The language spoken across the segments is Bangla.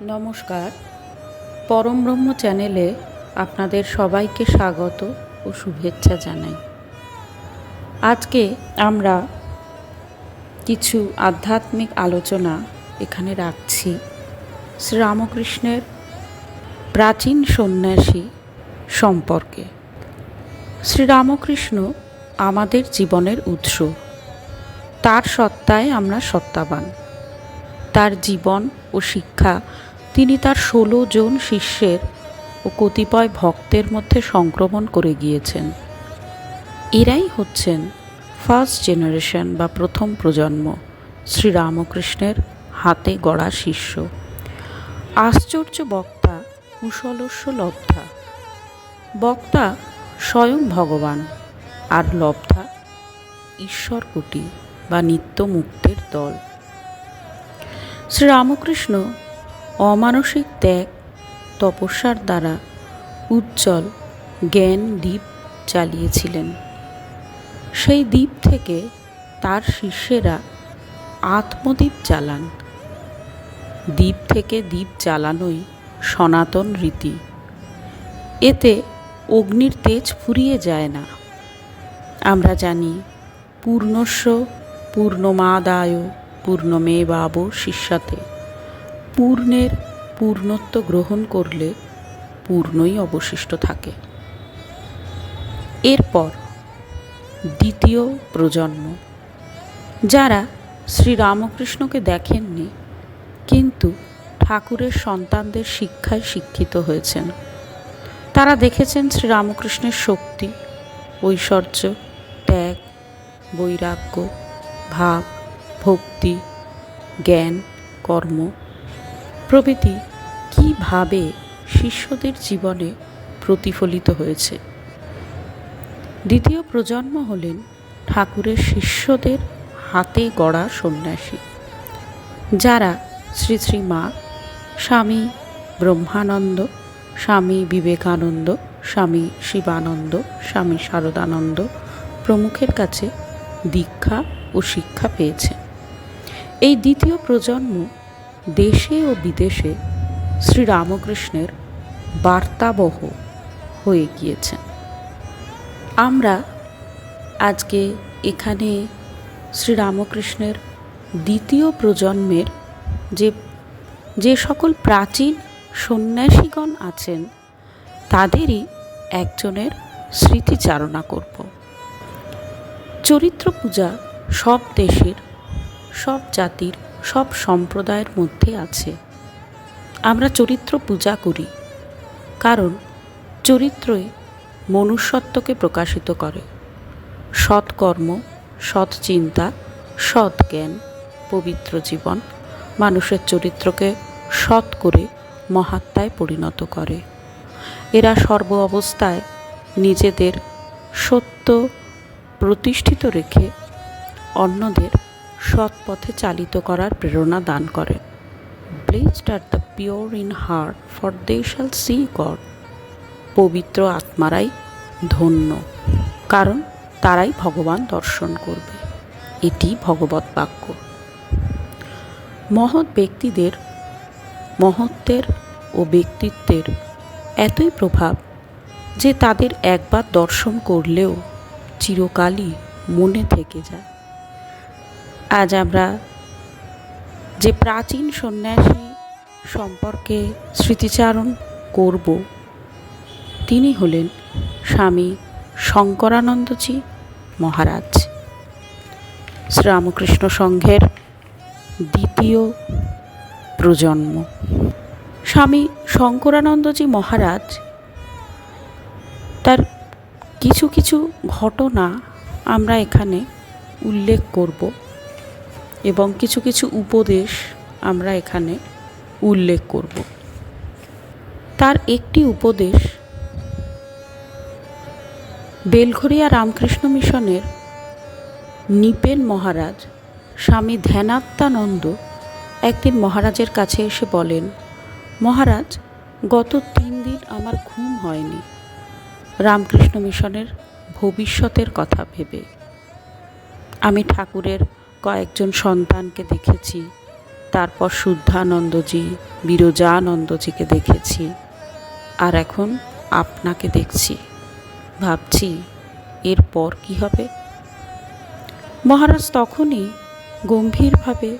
নমস্কার। পরম ব্রহ্ম চ্যানেলে আপনাদের সবাইকে স্বাগত ও শুভেচ্ছা জানাই। আজকে আমরা কিছু আধ্যাত্মিক আলোচনা এখানে রাখছি। শ্রীরামকৃষ্ণের প্রাচীন সন্ন্যাসী সম্পর্কে। শ্রীরামকৃষ্ণ আমাদের জীবনের উৎস। তার সত্তায় আমরা সত্তাবান। তার জীবন ও শিক্ষা তিনি তার ষোলো জন শিষ্যের ও কতিপয় ভক্তের মধ্যে সংক্রমণ করে গিয়েছেন। এরাই হচ্ছেন ফার্স্ট জেনারেশন বা প্রথম প্রজন্ম শ্রীরামকৃষ্ণের হাতে গড়া শিষ্য। আশ্চর্য বক্তা কুশলস্য লব্ধা। বক্তা স্বয়ং ভগবান আর লব্ধা ঈশ্বরকুটি বা নিত্য মুক্তের দল। শ্রীরামকৃষ্ণ অমানসিক ত্যাগ, তপস্যার দ্বারা উজ্জ্বল, জ্ঞান দ্বীপ চালিয়েছিলেন। সেই দ্বীপ থেকে তার শিষ্যেরা আত্মদ্বীপ জ্বালান দ্বীপ থেকে দ্বীপ জ্বালানোই সনাতন রীতি। এতে অগ্নির তেজ ফুরিয়ে যায় না। আমরা জানি, পূর্ণস্য পূর্ণমাদায় পূর্ণমেবাব শিষ্যাতে। পূর্ণের পূর্ণত্ব গ্রহণ করলে পূর্ণই অবশিষ্ট থাকে। এরপর দ্বিতীয় প্রজন্ম। যারা শ্রীরামকৃষ্ণকে দেখেননি, কিন্তু ঠাকুরের সন্তানদের শিক্ষায় শিক্ষিত হয়েছেন। তারা দেখেছেন শ্রীরামকৃষ্ণের শক্তি, ঐশ্বর্য, ত্যাগ, বৈরাগ্য, ভাব, ভক্তি, জ্ঞান, কর্ম প্রভৃতি কীভাবে শিষ্যদের জীবনে প্রতিফলিত হয়েছে? দ্বিতীয় প্রজন্ম হলেন ঠাকুরের শিষ্যদের হাতে গড়া সন্ন্যাসী, যারা শ্রী শ্রী মা, স্বামী ব্রহ্মানন্দ, স্বামী বিবেকানন্দ, স্বামী শিবানন্দ, স্বামী শারদানন্দ প্রমুখের কাছে দীক্ষা ও শিক্ষা পেয়েছে এই দ্বিতীয় প্রজন্ম দেশে ও বিদেশে শ্রীরামকৃষ্ণের বার্তাবহ হয়ে গিয়েছেন। আমরা আজকে এখানে শ্রীরামকৃষ্ণের দ্বিতীয় প্রজন্মের যে যে সকল প্রাচীন সন্ন্যাসীগণ আছেন, তাদেরই একজনের স্মৃতিচারণা করব। চরিত্র পূজা সব দেশের, সব জাতির সব সম্প্রদায়ের মধ্যে আছে। আমরা চরিত্র পূজা করি, কারণ চরিত্রই মনুষ্যত্বকে প্রকাশিত করে। সৎকর্ম সৎ চিন্তা সৎ জ্ঞান পবিত্র জীবন মানুষের চরিত্রকে সৎ করে মহাত্মায় পরিণত করে। এরা সর্ব অবস্থায় নিজেদের সত্য প্রতিষ্ঠিত রেখে অন্যদের সৎ পথে চালিত করার প্রেরণা দান করে। Blessed are the pure in heart for they shall see God পবিত্র আত্মারাই ধন্য, কারণ তারাই ভগবান দর্শন করবে। এটি ভগবত বাক্য। মহৎ ব্যক্তিদের, মহত্বের ও ব্যক্তিত্বের এতই প্রভাব যে তাদের একবার দর্শন করলেও চিরকালই মনে থেকে যায়। আজ আমরা যে প্রাচীন সন্ন্যাসী সম্পর্কে স্মৃতিচারণ করব, তিনি হলেন স্বামী শঙ্করানন্দজি মহারাজ। শ্রীরামকৃষ্ণ সংঘের দ্বিতীয় প্রজন্ম। স্বামী শঙ্করানন্দজি মহারাজ, তার কিছু কিছু ঘটনা আমরা এখানে উল্লেখ করব। এবং কিছু কিছু উপদেশ আমরা এখানে উল্লেখ করব। তার একটি উপদেশ, বেলঘরিয়া রামকৃষ্ণ মিশনের নিপেন মহারাজ স্বামী ধ্যানাত্মানন্দ একদিন মহারাজের কাছে এসে বলেন, মহারাজ, গত তিন দিন আমার ঘুম হয়নি। রামকৃষ্ণ মিশনের ভবিষ্যতের কথা ভেবে। আমি ঠাকুরের কয়েকজন সন্তানকে দেখেছি। তারপর শুদ্ধানন্দজি, বিরজানন্দজিকে দেখেছি। আর এখন আপনাকে দেখছি। ভাবছি এরপর কি হবে? মহারাজ তখনই গম্ভীরভাবে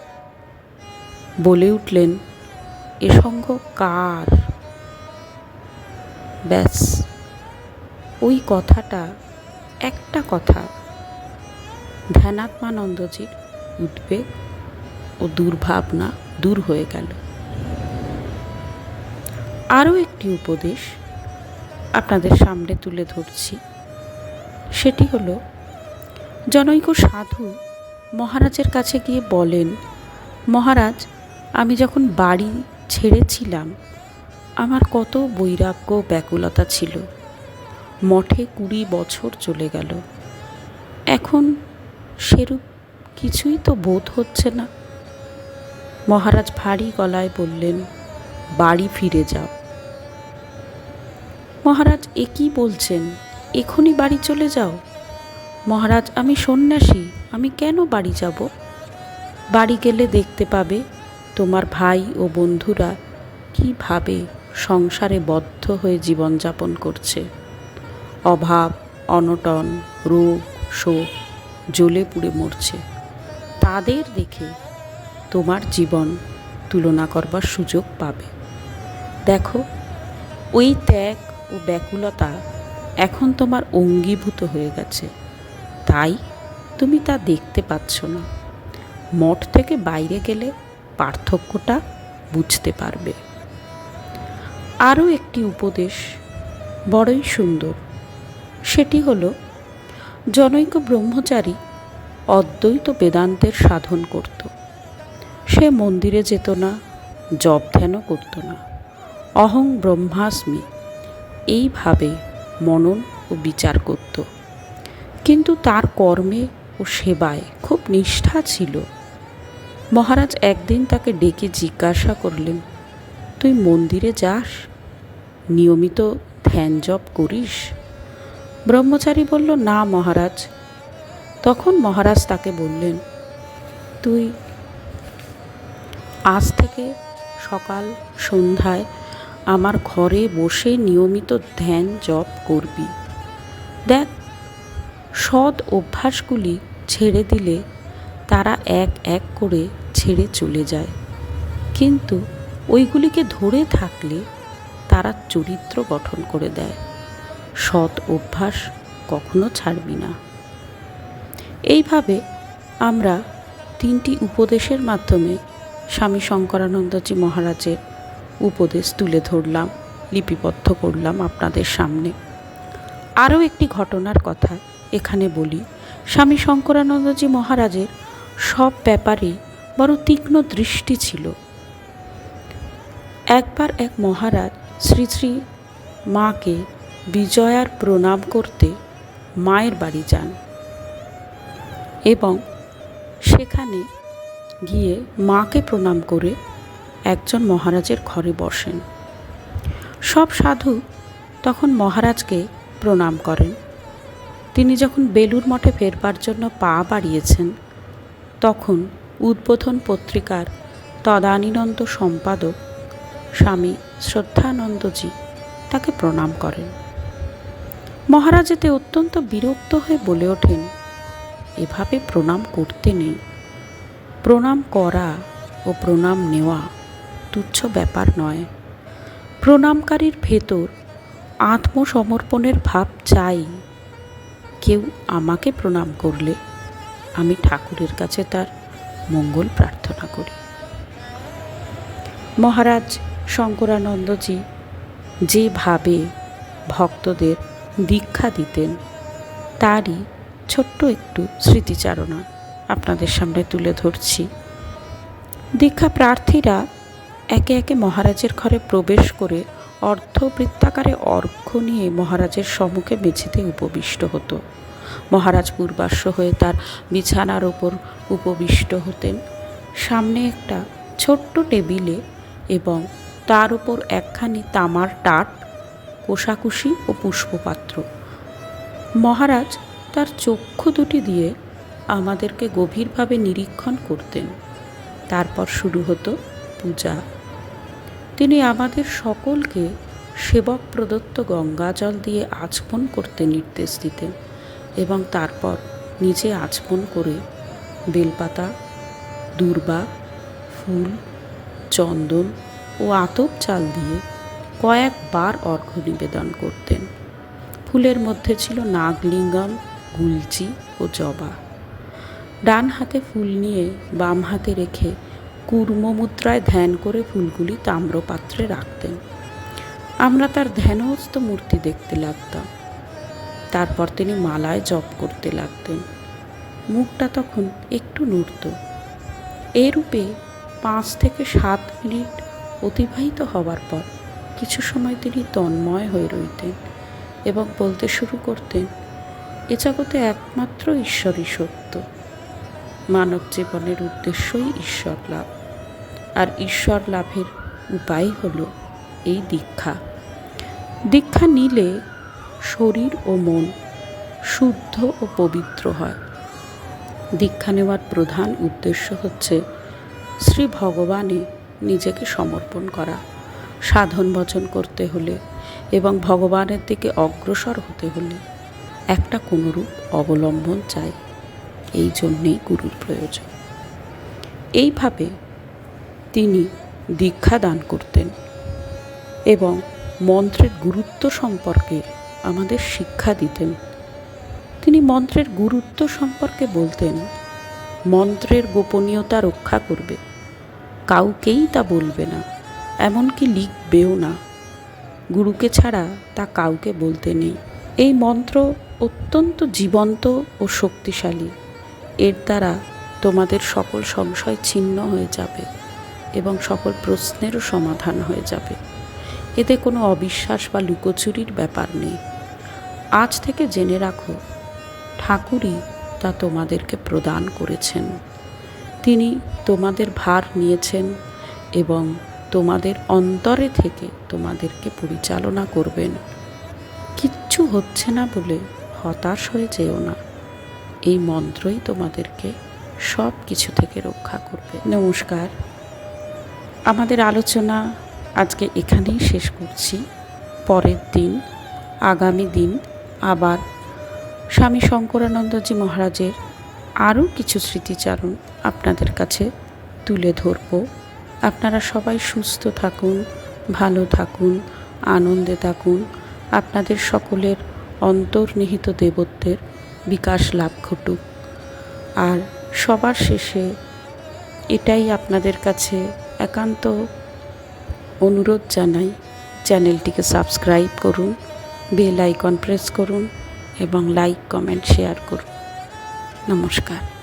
বলে উঠলেন, এ সঙ্গ কার? ব্যাস, ওই কথাটা একটা কথা। ধ্যানাত্মানন্দজির উদ্বেগ ও দুর্ভাবনা দূর হয়ে গেল। আরও একটি উপদেশ আপনাদের সামনে তুলে ধরছি। সেটি হলো, জনৈক সাধু মহারাজের কাছে গিয়ে বলেন, মহারাজ, আমি যখন বাড়ি ছেড়েছিলাম, আমার কত বৈরাগ্য ব্যাকুলতা ছিল। মঠে কুড়ি বছর চলে গেল। এখন সেরূপ কিছুই তো বোধ হচ্ছে না। মহারাজ ভারী গলায় বললেন, বাড়ি ফিরে যাও। মহারাজ, এ কি বলছেন? এখনই বাড়ি চলে যাও? মহারাজ, আমি সন্ন্যাসী, আমি কেন বাড়ি যাব? বাড়ি গেলে দেখতে পাবে তোমার ভাই ও বন্ধুরা কীভাবে সংসারে বদ্ধ হয়ে জীবনযাপন করছে। অভাব, অনটন, রোগ, শোক, জ্বলে পুড়ে মরছে। তাদের দেখে তোমার জীবন তুলনা করবার সুযোগ পাবে। দেখো, ওই ত্যাগ ও ব্যাকুলতা এখন তোমার অঙ্গীভূত হয়ে গেছে। তাই তুমি তা দেখতে পাচ্ছ না। মঠ থেকে বাইরে গেলে পার্থক্যটা বুঝতে পারবে। আরও একটি উপদেশ, বড়ই সুন্দর। সেটি হল, জনৈক ব্রহ্মচারী অদ্বৈত বেদান্তের সাধন করত। সে মন্দিরে যেত না, জপ ধ্যানও করত না। অহং ব্রহ্মাস্মি এইভাবে মনন ও বিচার করত। কিন্তু তার কর্মে ও সেবায় খুব নিষ্ঠা ছিল। মহারাজ একদিন তাকে ডেকে জিজ্ঞাসা করলেন, তুই মন্দিরে যাস? নিয়মিত ধ্যান জপ করিস? ব্রহ্মচারী বলল, না মহারাজ তখন মহারাজ তাকে বললেন, তুই আজ থেকে সকাল সন্ধ্যায় আমার ঘরে বসে নিয়মিত ধ্যান জপ করবি। দেখ, সৎ অভ্যাসগুলি ছেড়ে দিলে তারা এক এক করে ছেড়ে চলে যায়। কিন্তু ওইগুলিকে ধরে থাকলে তারা চরিত্র গঠন করে দেয়। সৎ অভ্যাস কখনো ছাড়বি না। এইভাবে আমরা তিনটি উপদেশের মাধ্যমে স্বামী শঙ্করানন্দজি মহারাজের উপদেশ তুলে ধরলাম, লিপিবদ্ধ করলাম আপনাদের সামনে। আরও একটি ঘটনার কথা এখানে বলি। স্বামী শঙ্করানন্দজি মহারাজের সব ব্যাপারে বড় তীক্ষ্ণ দৃষ্টি ছিল। একবার এক মহারাজ শ্রী শ্রী মাকে বিজয়ার প্রণাম করতে মায়ের বাড়ি যান। এবং সেখানে গিয়ে মাকে প্রণাম করে একজন মহারাজের ঘরে বসেন। সব সাধু তখন মহারাজকে প্রণাম করেন। তিনি যখন বেলুর মঠে ফেরবার জন্য পা বাড়িয়েছেন, তখন উদ্বোধন পত্রিকার তদানীনন্দ সম্পাদক স্বামী শ্রদ্ধানন্দজি তাকে প্রণাম করেন। মহারাজ এতে অত্যন্ত বিরক্ত হয়ে বলে ওঠেন এভাবে প্রণাম করতে নেই। প্রণাম করা ও প্রণাম নেওয়া তুচ্ছ ব্যাপার নয়। প্রণামকারীর ভেতর আত্মসমর্পণের ভাব চাই। কেউ আমাকে প্রণাম করলে আমি ঠাকুরের কাছে তার মঙ্গল প্রার্থনা করি। মহারাজ শঙ্করানন্দজি যেভাবে ভক্তদের দীক্ষা দিতেন, তারই ছোট্ট একটু স্মৃতিচারণা আপনাদের সামনে তুলে ধরছি। দীক্ষা প্রার্থীরা একে একে মহারাজের ঘরে প্রবেশ করে অর্ধবৃত্তাকারে অর্ঘ্য নিয়ে মহারাজের সম্মুখে মেঝেতে উপবিষ্ট হতো। মহারাজ পূর্বাশ্ব হয়ে তার বিছানার ওপর উপবিষ্ট হতেন। সামনে একটা ছোট্ট টেবিলে এবং তার উপর একখানি তামার টাট, কোষাকুষি ও পুষ্পপাত্র। মহারাজ তার চক্ষু দুটি দিয়ে আমাদেরকে গভীরভাবে নিরীক্ষণ করতেন। তারপর শুরু হতো পূজা। তিনি আমাদের সকলকে সেবক প্রদত্ত গঙ্গা জল দিয়ে আচমন করতে নির্দেশ দিতেন এবং তারপর নিজে আচমন করে বেলপাতা, দূর্বা, ফুল, চন্দন ও আতপ চাল দিয়ে কয়েকবার অর্ঘ্য নিবেদন করতেন। ফুলের মধ্যে ছিল নাগলিঙ্গম গুলচি ও জবা। ডান হাতে ফুল নিয়ে বাম হাতে রেখে কুর্ম মুদ্রায় ধ্যান করে ফুলগুলি তাম্রপাত্রে রাখতেন। আমরা তার ধ্যানস্থ মূর্তি দেখতে লাগতাম। তারপর তিনি মালায় জপ করতে লাগতেন। মুখটা তখন একটু নড়ত। এরূপে পাঁচ থেকে সাত মিনিট অতিবাহিত হবার পর কিছু সময় তিনি তন্ময় হয়ে রইতেন এবং বলতে শুরু করতেন এ জগতে একমাত্র ঈশ্বরই সত্য। মানব জীবনের উদ্দেশ্যই ঈশ্বর লাভ। আর ঈশ্বর লাভের উপায় হল এই দীক্ষা। দীক্ষা নিলে শরীর ও মন শুদ্ধ ও পবিত্র হয়। দীক্ষা নেওয়ার প্রধান উদ্দেশ্য হচ্ছে শ্রী ভগবানে নিজেকে সমর্পণ করা, সাধন বচন করতে হলে এবং ভগবানের দিকে অগ্রসর হতে হলে। একটা কোনরূপ অবলম্বন চাই। এই জন্যেই গুরুর প্রয়োজন। এইভাবে তিনি দীক্ষা দান করতেন এবং মন্ত্রের গুরুত্ব সম্পর্কে আমাদের শিক্ষা দিতেন। তিনি মন্ত্রের গুরুত্ব সম্পর্কে বলতেন, মন্ত্রের গোপনীয়তা রক্ষা করবে। কাউকেই তা বলবে না, এমনকি লিখবেও না। গুরুকে ছাড়া তা কাউকে বলতে নেই। এই মন্ত্র অত্যন্ত জীবন্ত ও শক্তিশালী। এর দ্বারা তোমাদের সকল সংশয় ছিন্ন হয়ে যাবে এবং সকল প্রশ্নেরও সমাধান হয়ে যাবে। এতে কোনো অবিশ্বাস বা লুকোচুরির ব্যাপার নেই। আজ থেকে জেনে রাখো, ঠাকুরই তা তোমাদেরকে প্রদান করেছেন। তিনি তোমাদের ভার নিয়েছেন এবং তোমাদের অন্তরে থেকে তোমাদেরকে পরিচালনা করবেন। কিচ্ছু হচ্ছে না বলে হতাশ হয়ে যেও না। এই মন্ত্রই তোমাদেরকে সব কিছু থেকে রক্ষা করবে। নমস্কার। আমাদের আলোচনা আজকে এখানেই শেষ করছি। পরের দিন, আগামী দিন আবার স্বামী শঙ্করানন্দজি মহারাজের আরও কিছু স্মৃতিচারণ আপনাদের কাছে তুলে ধরব। আপনারা সবাই সুস্থ থাকুন, ভালো থাকুন, আনন্দে থাকুন। আপনাদের সকলের অন্তর্নিহিত দেবত্বের বিকাশ লাভ ঘটুক। আর সবার শেষে এটাই আপনাদের কাছে একান্ত অনুরোধ জানাই। চ্যানেলটিকে সাবস্ক্রাইব করুন, বেল আইকন প্রেস করুন এবং লাইক, কমেন্ট, শেয়ার করুন। নমস্কার।